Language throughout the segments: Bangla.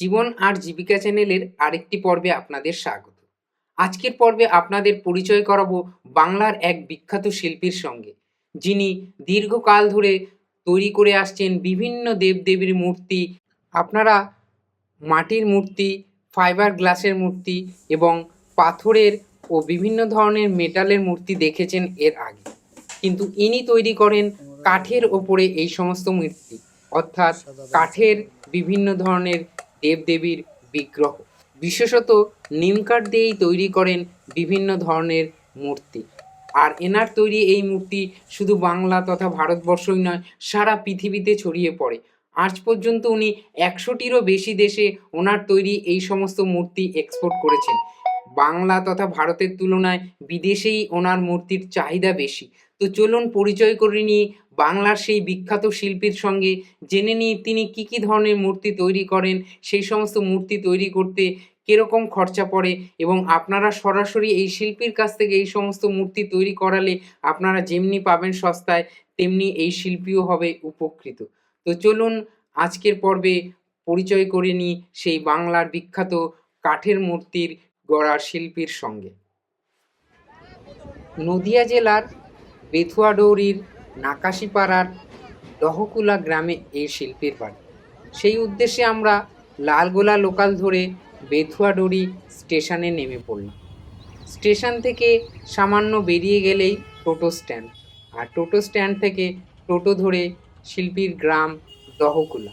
জীবন আর জীবিকা চ্যানেলের আরেকটি পর্বে আপনাদের স্বাগত। আজকের পর্বে আপনাদের পরিচয় করাবো বাংলার এক বিখ্যাত শিল্পীর সঙ্গে, যিনি দীর্ঘকাল ধরে তৈরি করে আসছেন বিভিন্ন দেবদেবীর মূর্তি, আপনারা মাটির মূর্তি ফাইবার গ্লাসের মূর্তি এবং পাথরের ও বিভিন্ন ধরনের মেটালের মূর্তি দেখেছেন এর আগে। কিন্তু ইনি তৈরি করেন কাঠের ওপরে এই সমস্ত মূর্তি, অর্থাৎ কাঠের বিভিন্ন ধরনের দেবদেবীর বিগ্রহ। বিশেষত নিমকাঠ দিয়েই তৈরি করেন বিভিন্ন ধরনের মূর্তি। আর এনার তৈরি এই মূর্তি শুধু বাংলা তথা ভারতবর্ষই নয়, সারা পৃথিবীতে ছড়িয়ে পড়ে। আজ পর্যন্ত উনি একশোটিরও বেশি দেশে ওনার তৈরি এই সমস্ত মূর্তি এক্সপোর্ট করেছেন। বাংলা তথা ভারতের তুলনায় বিদেশেই ওনার মূর্তির চাহিদা বেশি। তো চলুন পরিচয় করে নিই বাংলার সেই বিখ্যাত শিল্পীর সঙ্গে, জেনে নিই তিনি কি কি ধরনের মূর্তি তৈরি করেন, সেই সমস্ত মূর্তি তৈরি করতে কীরকম খরচা পড়ে এবং আপনারা সরাসরি এই শিল্পীর কাছ থেকে এই সমস্ত মূর্তি তৈরি করালে আপনারা যেমনি পাবেন সস্তায়, তেমনি এই শিল্পীও হবে উপকৃত। তো চলুন আজকের পর্বে পরিচয় করে নিই সেই বাংলার বিখ্যাত কাঠের মূর্তির গড়ার শিল্পীর সঙ্গে। নদিয়া জেলার বেথুয়াডৌরির নাকাশিপাড়ার দহকুলা গ্রামে এই শিল্পীর বাড়ি। সেই উদ্দেশ্যে আমরা লালগোলা লোকাল ধরে বেথুয়াডুরি স্টেশনে নেমে পড়লাম। স্টেশন থেকে সামান্য বেরিয়ে গেলেই টোটো স্ট্যান্ড আর টোটো স্ট্যান্ড থেকে টোটো ধরে শিল্পীর গ্রাম দহকুলা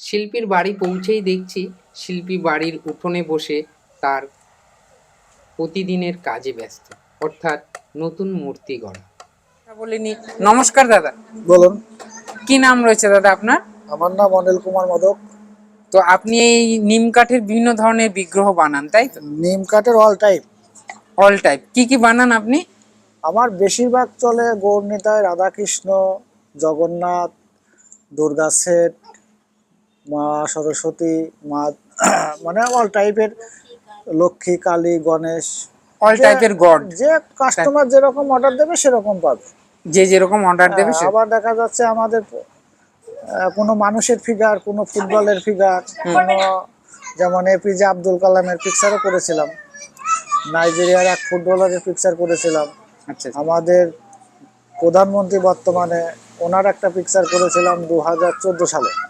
শিল্পীর বাড়ি পৌঁছেই দেখছি শিল্পী বাড়ির উঠোনে বসে তার প্রতিদিনের কাজে ব্যস্ত অর্থাৎ নতুন মূর্তি গড়া। বলিনি। নমস্কার দাদা। বলুন। কি নাম রয়েছে দাদা আপনার? আমার নাম অনিল কুমার মদক। তো আপনি এই নিম কাঠের বিভিন্ন ধরনের বিগ্রহ বানান তাই তো? নিম কাঠের অল টাইপ অল টাইপ কি কি বানান আপনি? আমার বেশিরভাগ চলে গৌরনিতায় রাধাকৃষ্ণ জগন্নাথ দুর্গা সেট মা সরস্বতী মা মানে অল টাইপের লক্ষ্মী কালী গণেশ অল টাইপের গড। যে কাস্টমার যেরকম অর্ডার দেবে সেরকম পাবে। যে যেরকম অর্ডার দেবে সে- আবার দেখা যাচ্ছে আমাদের কোনো মানুষের ফিগার কোনো ফুটবলের ফিগার কোনো যেমন এপিজে আব্দুল কালামের পিকচারও করেছিলাম। নাইজেরিয়ার এক ফুটবলারের পিকচার করেছিলাম। আচ্ছা আচ্ছা। আমাদের প্রধানমন্ত্রী বর্তমানে ওনার একটা পিকচার করেছিলাম দু হাজার চোদ্দ সালে।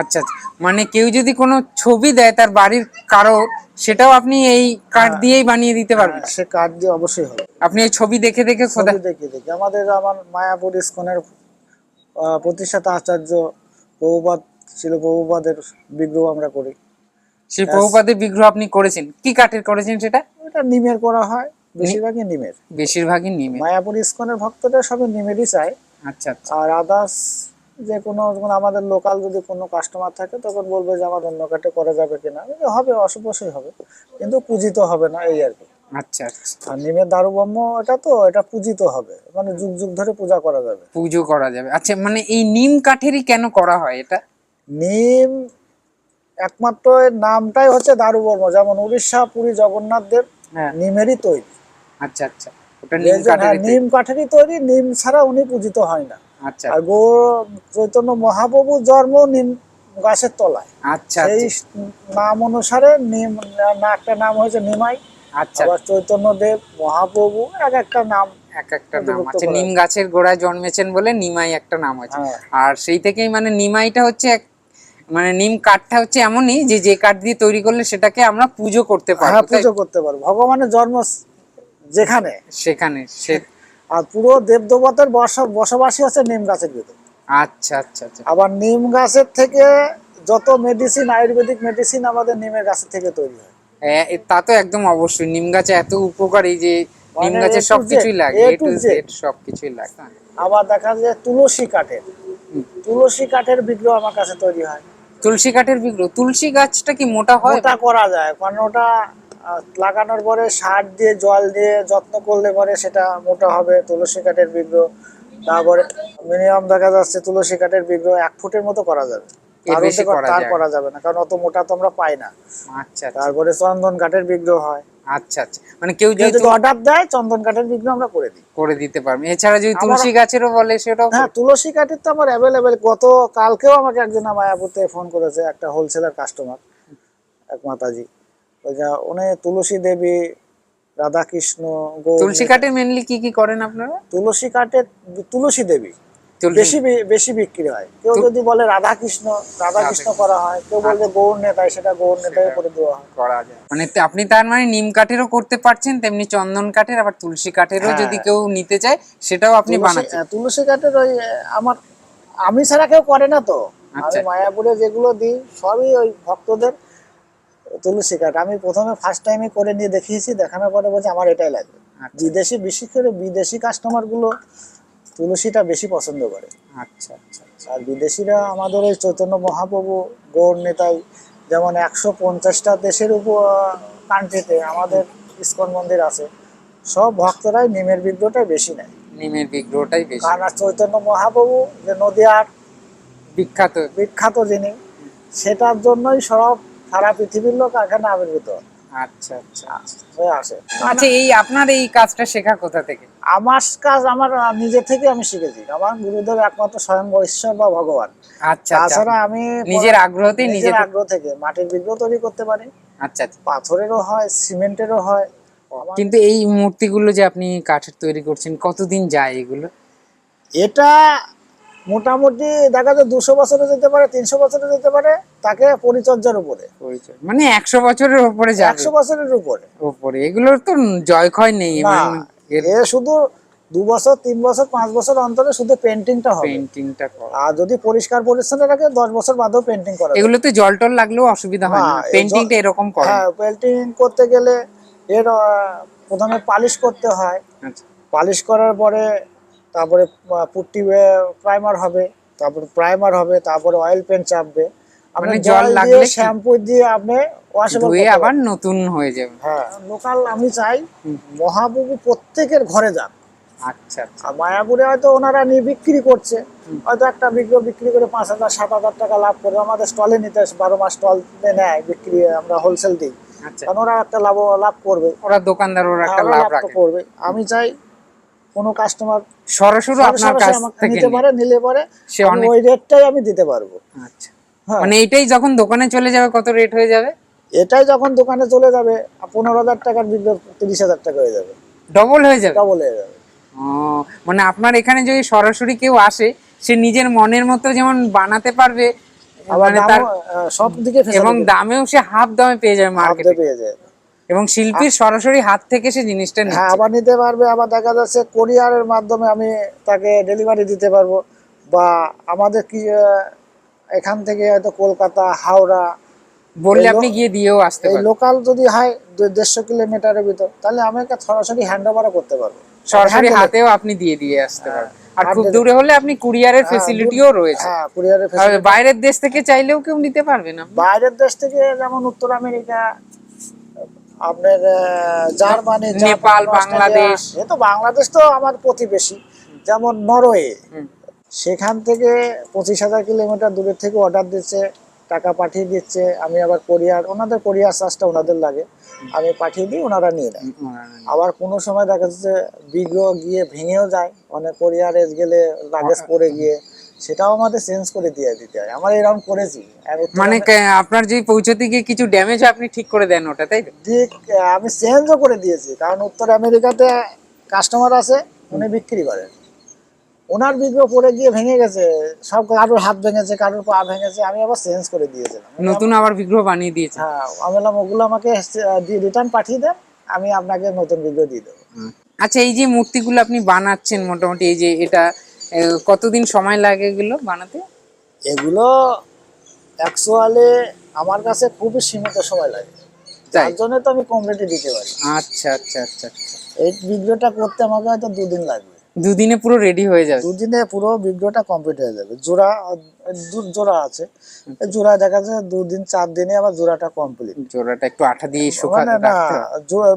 আচ্ছা আচ্ছা। মানে কেউ যদি কোনো ছবি দেয় তার বাড়ির কারও সেটাও আপনি এই কাঠ দিয়েই বানিয়ে দিতে পারবেন। সে কার্ড দিয়ে অবশ্যই হবে। আপনি এই ছবি দেখে দেখে খোদা ছবি দেখি দেখি। আমাদের আমার মায়াপুর ইস্কনের প্রতিষ্ঠাতা আচার্য প্রভুপাত ছিল প্রভুপাদের বিগ্রহ আমরা করি। সেই প্রভুপাদের বিগ্রহ আপনি করেছেন। কি কাঠের করেছেন সেটা? এটা নিমের করা হয় বেশিরভাগই নিমের। বেশিরভাগই নিমে মায়াপুর ইস্কনের ভক্তরা সবই নিমেরই চায়। আচ্ছা আচ্ছা। আর আদার্স যে কোনো আমাদের লোকাল যদি কোনো কাস্টমার থাকে তখন বলবে যে আমার অন্য কাটে করা যাবে কিনা। হবে অবশ্যই হবে। কিন্তু পূজিত হবে না এই আর কি। আচ্ছা আচ্ছা। আর নিমের এটা তো এটা পূজিত হবে। মানে যুগ যুগ ধরে পূজা করা যাবে। পুজো করা যাবে। আচ্ছা মানে এই নিম কাঠেরই কেন করা হয় এটা? নিম একমাত্র এর নামটাই হচ্ছে দারুবর্ম যেমন উড়িষ্যা পুরী জগন্নাথ দেব হ্যাঁ। নিমেরই তৈরি। আচ্ছা আচ্ছা। হ্যাঁ, নিম কাঠেরই তৈরি নিম ছাড়া উনি পূজিত হয় না। আচ্ছা। আর গো চৈতন্য মহাপ্রভুর জন্ম নিম গাছের তলায়। আচ্ছা সেই নাম অনুসারে নিম একটা নাম হয়েছে নিমাই। আচ্ছা। আবার চৈতন্য দেব মহাপ্রভু এক একটা নাম এক একটা নাম আছে নিম গাছের গোড়ায় জন্মেছেন বলে নিমাই একটা নাম আছে হ্যাঁ। আর সেই থেকেই মানে নিমাইটা হচ্ছে এক মানে নিম কাঠটা হচ্ছে এমনই যে যে কাঠ দিয়ে তৈরি করলে সেটাকে আমরা পুজো করতে হ্যাঁ পারব পুজো করতে পারব। ভগবানের জন্ম যেখানে। সেখানে সে আর পুরো দেবদেবতার বস- বসবাসী হচ্ছে নিম গাছের ভিতরে। আচ্ছা আচ্ছা আচ্ছা। আবার নিম গাছের থেকে যত মেডিসিন আয়ুর্বেদিক মেডিসিন আমাদের নিমের গাছের থেকে তৈরি হয়। হ্যাঁ, তা তো একদম অবশ্যই। নিম গাছে এত উপকারী যে নিম মানে to সবকিছুই লাগে এ টু জেড সবকিছুই লাগে। আবার দেখা যায় তুলসী কাঠের। তুলসী কাঠের বিগ্রহ আমার কাছে তৈরি হয়। তুলসী কাঠের বিগ্রহ। তুলসী গাছটা কি মোটা হয়? ওটা করা যায় কারণ ওটা লাগানোর পরে সার দিয়ে জল দিয়ে যত্ন করলে পরে সেটা মোটা হবে তুলসী কাঠের বিগ্রহ। তারপরে মিনিমাম দেখা যাচ্ছে তুলসী কাঠের বিগ্রহ এক ফুটের মতো করা যাবে। তার করা যাবে না কারণ অত মোটা তো আমরা পাই না। আচ্ছা আচ্ছা। তারপরে চন্দন কাঠের বিগ্রহ হয়। আচ্ছা আচ্ছা। মানে কেউ যদি অর্ডার দেয় চন্দন কাঠের বিগ্রহ আমরা করে দিই। করে দিতে পারবে। এছাড়া যদি তুলসী গাছেরও বলে সেটাও হ্যাঁ তুলসী কাঠের তো আমার অ্যাভেলেবেল গত কালকেও আমাকে একজন মায়াপুর থেকে ফোন করেছে একটা হোলসেলার কাস্টমার এক মাতাজি। ওই যা উনি তুলসী দেবী রাধাকৃষ্ণ তুলসী কাঠের মেনলি কি কি করেন আপনারা? তুলসী কাঠের তুলসী দেবী। বেশি বেশি বিক্রি হয়। কেউ যদি বলে রাধাকৃষ্ণ রাধাকৃষ্ণ করা হয় কেউ বলবে গৌর নেতায় সেটা গৌর নেতায় করে দেওয়া হয়। করা যায়। মানে আপনি তার মানে নিম কাঠেরও করতে পারছেন তেমনি চন্দন কাঠের আবার তুলসী কাঠেরও হ্যাঁ। যদি কেউ নিতে চায় সেটাও আপনি তুলসী- বানাচ্ছেন হ্যাঁ, তুলসী কাঠের ওই আমার আমি ছাড়া কেউ করে না তো। আমি আচ্ছা। মায়াপুরে যেগুলো দিই সবই ওই ভক্তদের। তুলসী কাঠ আমি প্রথমে ফার্স্ট টাইমে করে নিয়ে দেখিয়েছি দেখানোর পরে বলছে আমার এটাই লাগবে। আচ্ছা। বিদেশি বিশেষ করে বিদেশি কাস্টমারগুলো তুলসীটা বেশি পছন্দ করে। আচ্ছা আচ্ছা আচ্ছা। আর বিদেশিরা আমাদের ওই চৈতন্য মহাপ্রভু গৌর নেতাই যেমন একশো পঞ্চাশটা দেশের উপর কান্ট্রিতে আমাদের ইস্কন মন্দির আছে সব ভক্তরাই নিমের বিগ্রহটাই বেশি নেয়। নিমের বিগ্রহটাই বেশি। কারণ চৈতন্য মহাপ্রভু যে নদিয়ার বিখ্যাত। বিখ্যাত যিনি সেটার জন্যই সব সারা পৃথিবীর লোক এখানে আবির্ভূত। আচ্ছা আচ্ছা আচ্ছা। হয়ে আসে। আচ্ছা এই আপনার এই কাজটা শেখা কোথা থেকে? আমার কাজ আমার নিজে থেকে আমি শিখেছি। আমার গুরুদেব একমাত্র স্বয়ং ঈশ্বর বা ভগবান। আচ্ছা আচ্ছা। তাছাড়া আমি নিজের আগ্রহতেই নিজের আগ্রহ থেকে মাটির বিগ্রহ তৈরি করতে পারি। আচ্ছা আচ্ছা। পাথরেরও হয় সিমেন্টেরও হয়। কিন্তু এই মূর্তিগুলো যে আপনি কাঠের তৈরি করছেন কতদিন যায় এগুলো? এটা মোটামুটি দেখা যায় দুশো বছরে যেতে পারে তিনশো বছরে যেতে পারে তাকে পরিচর্যার উপরে। মানে একশো বছরের উপরে একশো বছরের উপরে। উপরে। এগুলোর তো জয় ক্ষয় নেই মানে এ শুধু দু বছর তিন বছর পাঁচ বছর অন্তরে শুধু পেন্টিংটা হবে। পেন্টিংটা করা। আর যদি পরিষ্কার পরিচ্ছন্ন রাখে দশ বছর বাদেও পেন্টিং করা। এগুলোতে জল টল লাগলেও অসুবিধা হয় না। না, পেন্টিংটা এরকম করে। হ্যাঁ পেন্টিং করতে গেলে এর প্রথমে পালিশ করতে হয়। আচ্ছা। পালিশ করার পরে তারপরে পুট্টি প্রাইমার হবে তারপরে প্রাইমার হবে তারপরে অয়েল পেন্ট চাপবে। আপনি মানে জল জল লাগলে শ্যাম্পু দিয়ে আপনি ধুয়ে আবার নতুন হয়ে যাবে। হ্যাঁ লোকাল আমি চাই। মহাপ্রভু প্রত্যেকের ঘরে যান আচ্ছা আচ্ছা। মায়াপুরে হয়তো ওনারা নিয়ে বিক্রি করছে। হয়তো একটা বিক্রি বিক্রি করে পাঁচ হাজার সাত হাজার টাকা লাভ করে আমাদের স্টলে নিতে বারো মাস স্টল নেয় বিক্রি আমরা হোলসেল দিই। আচ্ছা। কারণ ওরা একটা লাভ লাভ করবে। ওরা দোকানদার ওরা একটা লাভ লাভ করবে আমি চাই কোনো কাস্টমার সরাসরি আপনার কাছ থেকে নিতে পারে নিলে পরে সে ওই রেটটাই আমি দিতে পারব। আচ্ছা। হ্যাঁ। মানে এইটাই যখন দোকানে চলে যাবে কত রেট হয়ে যাবে? এটাই যখন দোকানে চলে যাবে পনেরো হাজার টাকার বিক্রি তিরিশ হাজার টাকা হয়ে যাবে। ডবল হয়ে যাবে? ডবল হয়ে যাবে। ও মানে আপনার এখানে যদি সরাসরি কেউ আসে সে নিজের মনের মতো যেমন বানাতে পারবে আবার মানে তার সব দিকে এবং দামেও সে হাফ দামে পেয়ে যাবে মার্কেটে পেয়ে যায় এবং শিল্পীর সরাসরি হাত থেকে সে জিনিসটা হ্যাঁ নিচ্ছে। আবার নিতে পারবে আবার দেখা যাচ্ছে কোরিয়ারের মাধ্যমে আমি তাকে ডেলিভারি দিতে পারব। বা আমাদের কি এখান থেকে হয়তো কলকাতা হাওড়া বললে আপনি গিয়ে দিয়েও আসতে এই লোকাল যদি হয় দেড়শো কিলোমিটারের ভিতর তাহলে আমি একটা সরাসরি হ্যান্ড ওভারও করতে পারব। সরাসরি হাতেও আপনি দিয়ে দিয়ে আসতে পারবেন। আর খুব দূরে হলে আপনি কুরিয়ারের হ্যাঁ, ফেসিলিটিও রয়েছে। হ্যাঁ কুরিয়ারের বাইরের দেশ থেকে চাইলেও কেউ নিতে পারবে না। বাইরের দেশ থেকে যেমন উত্তর আমেরিকা আপনার জার্মানি নেপাল, বাংলাদেশ। এ তো বাংলাদেশ তো আমার প্রতিবেশী যেমন নরওয়ে। সেখান থেকে পঁচিশ হাজার কিলোমিটার দূরের থেকে অর্ডার দিচ্ছে টাকা পাঠিয়ে দিচ্ছে আমি আবার কোরিয়ার ওনাদের কোরিয়ার চার্জটা ওনাদের লাগে। আমি পাঠিয়ে দিই ওনারা নিয়ে নেয়। আবার কোনো সময় দেখা যাচ্ছে বিগ্রহ গিয়ে ভেঙেও যায় অনেক কোরিয়ারে গেলে লাগেজ পড়ে গিয়ে। সেটাও আমাদের চেঞ্জ করে দিয়ে দিতে হয়। আমরা এরকম করেছি। মানে আপনার যে পৌঁছতে গিয়ে কিছু ড্যামেজ আপনি ঠিক করে দেন ওটা তাই ঠিক আমি চেঞ্জও করে দিয়েছি। কারণ উত্তর আমেরিকাতে কাস্টমার আছে উনি বিক্রি করেন ওনার বিগ্রহ পড়ে গিয়ে ভেঙে গেছে। সব কারোর হাত ভেঙেছে কারোর পা ভেঙেছে আমি আবার চেঞ্জ করে দিয়েছিলাম। নতুন আবার বিগ্রহ বানিয়ে দিয়েছে হ্যাঁ আমি বললাম ওগুলো আমাকে রিটার্ন পাঠিয়ে দেন আমি আপনাকে নতুন বিগ্রহ দিয়ে দেবো। আচ্ছা এই যে মূর্তিগুলো আপনি বানাচ্ছেন মোটামুটি এই যে এটা কতদিন সময় লাগে এগুলো বানাতে? এগুলো অ্যাকচুয়ালি আমার কাছে খুবই সীমিত সময় লাগে। তাই? জন্য তো আমি কম রেটে দিতে পারি। আচ্ছা আচ্ছা আচ্ছা আচ্ছা। এই ভিডিওটা করতে আমাকে হয়তো দুদিন লাগবে। দুদিনে পুরো রেডি হয়ে যাবে। দুদিনে পুরো বিগ্রহটা কমপ্লিট হয়ে যাবে। জোড়া দু- জোড়া আছে। জোড়া দেখা যাচ্ছে দুদিন চার দিনে আবার জোড়াটা কমপ্লিট জোড়াটা একটু আঠা দিয়ে মানে শুকাতে না রাখতে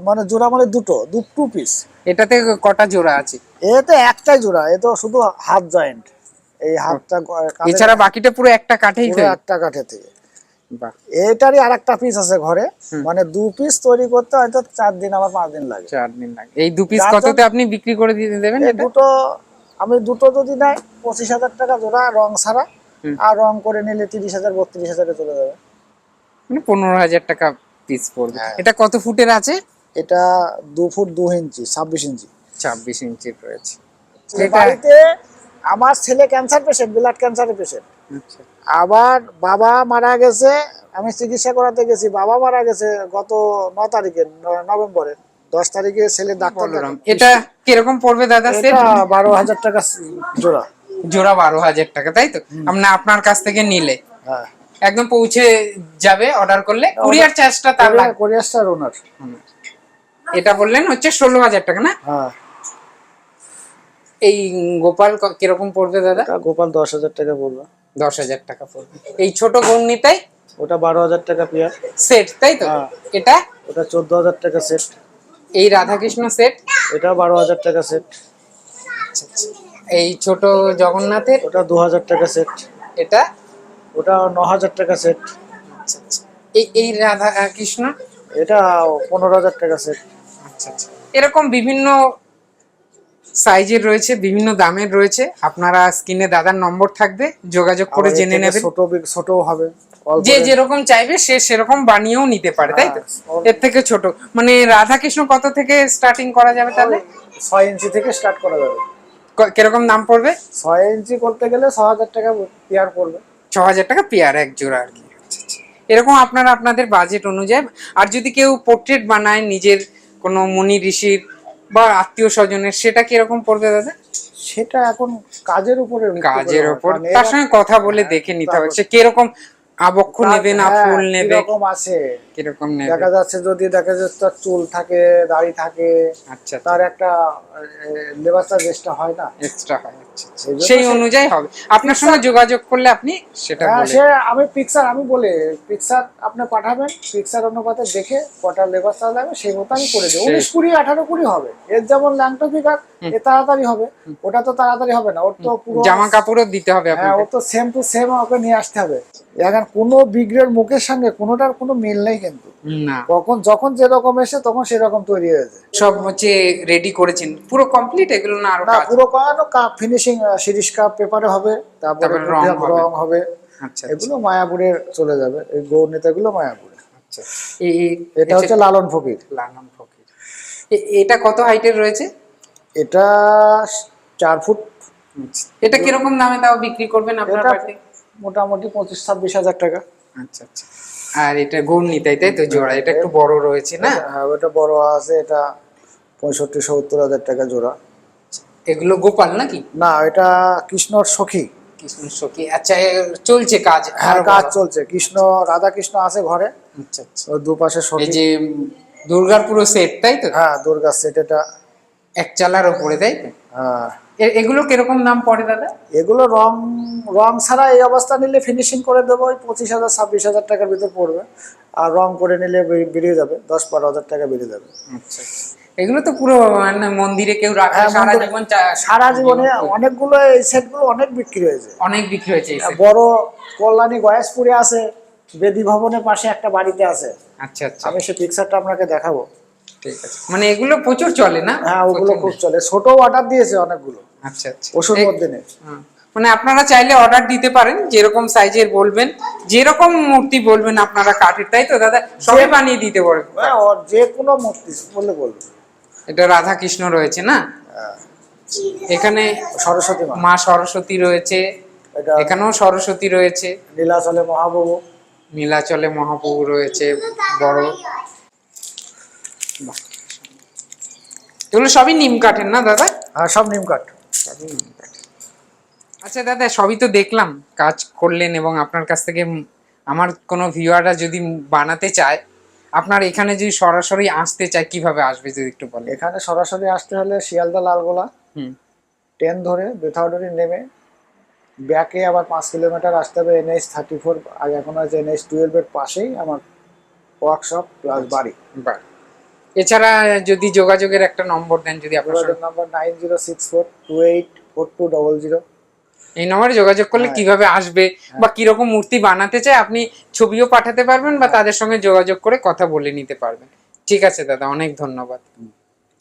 মানে জোড়া মানে দুটো দু টু পিস এটাতে কটা জোড়া আছে? এতে একটাই জোড়া এ তো শুধু হাফ জয়েন্ট এই হাতটা কাঁধের এছাড়া বাকিটা পুরো একটা কাঠেই একটা কাঠে থেকে এটারই আর একটা পিস আছে ঘরে। মানে দু পিস তৈরি করতে হয়তো চার দিন আমার পাঁচ দিন লাগে। চার দিন লাগে। এই দু পিস কততে আপনি বিক্রি করে দিয়ে দেবেন দুটো আমি দুটো যদি নেয় পঁচিশ হাজার টাকা জোড়া রং ছাড়া। আর রং করে নিলে তিরিশ হাজার বত্রিশ হাজারে চলে যাবে। মানে পনেরো হাজার টাকা পিস পড়বে। হ্যাঁ। এটা কত ফুটের আছে? এটা দু ফুট দু ইঞ্চি ছাব্বিশ ইঞ্চি। ছাব্বিশ ইঞ্চির রয়েছে। বাড়িতে আমার ছেলে ক্যান্সার পেশেন্ট ব্লাড ক্যান্সারের পেশেন্ট আবার বাবা মারা গেছে আমি চিকিৎসা করাতে গেছি বাবা মারা গেছে গত ন তারিখে নভেম্বরে। দশ তারিখে ছেলে ডাক্তার এটা কীরকম পড়বে দাদা বারো হাজার টাকা জোড়া। জোড়া বারো হাজার টাকা তাই তো? আমরা আপনার কাছ থেকে নিলে। হ্যাঁ। একদম পৌঁছে যাবে অর্ডার করলে কুরিয়ার চার্জটা তার লাগবে। কোরিয়াস্টার ওনার এটা বললেন হচ্ছে ষোলো হাজার টাকা না? হ্যাঁ। এই গোপাল কীরকম পড়বে দাদা? গোপাল দশ হাজার টাকা পড়বে দশ হাজার টাকা পড়বে এই ছোট গন্ডিটাই ওটা বারো হাজার টাকা পেয়ার সেট তাই তো? হ্যাঁ। এটা? ওটা চোদ্দ হাজার টাকা সেট এই রাধাকৃষ্ণ সেট এটা বারো হাজার টাকা সেট এই ছোট জগন্নাথের? ওটা দু হাজার টাকা সেট এটা? ওটা ন হাজার টাকা সেট আচ্ছা আচ্ছা। এই এই রাধা কৃষ্ণ এটা পনেরো হাজার টাকা সেট আচ্ছা আচ্ছা। এরকম বিভিন্ন সাইজের রয়েছে বিভিন্ন দামের রয়েছে। আপনারা স্ক্রিনে দাদার নম্বর থাকবে যোগাযোগ করে জেনে নেবেন। ছোট ছোটও হবে। যে যেরকম চাইবে সে সেরকম বানিয়েও নিতে পারে তাই তো? হ্যাঁ, এর থেকে ছোট। মানে রাধাকৃষ্ণ কত থেকে স্টার্টিং করা যাবে তাহলে? ছয় ইঞ্চি থেকে স্টার্ট করা যাবে। কীরকম দাম পড়বে? ছয় ইঞ্চি করতে গেলে ছ হাজার টাকা পেয়ার পড়বে। ছ হাজার টাকা পেয়ার এক জোড়া আর কি। আচ্ছা, আচ্ছা। এরকম আপনারা আপনাদের বাজেট অনুযায়ী আর যদি কেউ পোর্ট্রেট বানায় নিজের কোনো মুনি ঋষির বা আত্মীয় স্বজনের সেটা কীরকম পড়বে দাদা? সেটা এখন কাজের উপরে কাজের উপর। ওপর তার সঙ্গে কথা বলে দেখে নিতে হবে সে কীরকম আবক্ষ নেবে না হ্যাঁ, ফুল নেবে? কীরকম আছে? কীরকম নেবে? দেখা যাচ্ছে যদি দেখা যাচ্ছে তার চুল থাকে দাড়ি থাকে আচ্ছা তার একটা লেবাসটা যেটা হয় না? এক্সট্রা হয়। সেই অনুযায়ী হবে। আপনার সঙ্গে যোগাযোগ করলে আপনি সেটা হ্যাঁ, সে আমি পিকচার আমি বলে পিকচার আপনি পাঠাবেন পিকচার অনুপাতে দেখে কটা লেবার চার্জ লাগবে সেই মতো আমি করে দেবো। উনিশ কুড়ি আঠারো কুড়ি হবে। এর যেমন ল্যাংটো ফিগার এ তাড়াতাড়ি হবে। ওটা তো তাড়াতাড়ি হবে না। ওর তো পুরো জামা কাপড়ও দিতে হবে হ্যাঁ ও তো সেম টু সেম ওকে নিয়ে আসতে হবে। এখন কোনো বিগ্রের মুখের সঙ্গে কোনোটার কোনো মিল নেই কিন্তু। কখন যখন যেরকম এসে তখন সেরকম তৈরি হয়েছে সব হচ্ছে রেডি করেছেন। পুরো কমপ্লিট এগুলো না না কাজ? পুরো করানো ফিনিশিং সিরিজ কাপ পেপারে হবে তারপরে রং হবে। হবে। আচ্ছা এগুলো মায়াপুরের চলে যাবে। এই গৌর নেতাগুলো মায়াপুরে। আচ্ছা। এটা হচ্ছে লালন ফকির। লালন ফকির। এটা কত হাইটের রয়েছে? এটা চার ফুট। আচ্ছা। এটা কীরকম দামে তাও বিক্রি করবেন আপনার বাড়িতে? মোটামুটি পঁচিশ ছাব্বিশ হাজার টাকা। আচ্ছা আচ্ছা। আর এটা গৌরনি তাই তাই তো? জোড়া। এটা একটু বড় রয়েছে না? হ্যাঁ ওটা বড় আছে এটা পঁয়ষট্টি সত্তর হাজার টাকা জোড়া। এগুলো গোপাল নাকি? না এটা কৃষ্ণর সখী। কৃষ্ণ সখী। আচ্ছা চলছে কাজ হ্যাঁ কাজ চলছে। কৃষ্ণ রাধা কৃষ্ণ আছে ঘরে। আচ্ছা আচ্ছা। দুপাশে এই সখী যে দুর্গার পুরো সেট তাই তো? হ্যাঁ দুর্গা সেট এটা। এক চালার উপরে তাই তো? হ্যাঁ। এগুলো কীরকম দাম পড়ে দাদা? এগুলো রং রং ছাড়া এই অবস্থা নিলে ফিনিশিং করে দেবো ওই পঁচিশ হাজার ছাব্বিশ হাজার টাকার ভিতর পড়বে। আর রং করে নিলে বেরিয়ে যাবে দশ বারো হাজার টাকা বেরিয়ে যাবে। আচ্ছা আচ্ছা। এগুলো তো পুরো মানে মন্দিরে কেউ রাখে হ্যাঁ, সারা জীবন সারা জীবনে অনেকগুলো এই সেটগুলো অনেক বিক্রি হয়েছে। অনেক বিক্রি হয়েছে বড় কল্যাণী গয়েশপুরে আছে বেদি ভবনের পাশে একটা বাড়িতে আছে। আচ্ছা আচ্ছা। আমি সেই পিকচারটা আপনাকে দেখাবো। ঠিক আছে। মানে এগুলো প্রচুর চলে না? হ্যাঁ ওগুলো খুব চলে। ছোট অর্ডার দিয়েছে অনেকগুলো। আচ্ছা আচ্ছা। ওষুধ মধ্যে নেই। মানে আপনারা চাইলে অর্ডার দিতে পারেন যেরকম সাইজের বলবেন যেরকম মূর্তি বলবেন আপনারা কাঠের তাই তো দাদা? সবই বানিয়ে দিতে পারবেন হ্যাঁ যে কোনো মূর্তি বললে বলবে। এটা রাধা কৃষ্ণ রয়েছে না? হ্যাঁ, এখানে সরস্বতী মা। সরস্বতী রয়েছে। এখানেও সরস্বতী রয়েছে। নীলাচলে মহাপ্রভু। নীলাচলে মহাপ্রভু রয়েছে বড়। এগুলো সবই নিম কাঠের না দাদা? আর সব নিম কাঠ। সবই নিম কাঠের। আচ্ছা দাদা সবই তো দেখলাম। কাজ করলেন এবং আপনার কাছ থেকে আমার কোনো ভিউয়াররা যদি বানাতে চায় আপনার এখানে যদি সরাসরি আসতে চায় কীভাবে আসবে যদি একটু বলেন? এখানে সরাসরি আসতে হলে শিয়ালদা লালগোলা হুম। ট্রেন ধরে বেথাউডারি নেমে ব্যাকে আবার পাঁচ কিলোমিটার আসতে হবে এনএইচ থার্টি ফোর আগে এখন আছে এনএইচ টুয়েলভের পাশেই আমার ওয়ার্কশপ প্লাস বাড়ি। বাহ। এছাড়া যদি যোগাযোগের একটা নম্বর দেন যদি আপনার number nine zero six four two eight four two double zero. এই নম্বরে যোগাযোগ করলে হ্যাঁ। কীভাবে আসবে বা কীরকম মূর্তি বানাতে চায় আপনি ছবিও পাঠাতে পারবেন বা তাদের সঙ্গে যোগাযোগ করে কথা বলে নিতে পারবেন। ঠিক আছে দাদা অনেক ধন্যবাদ।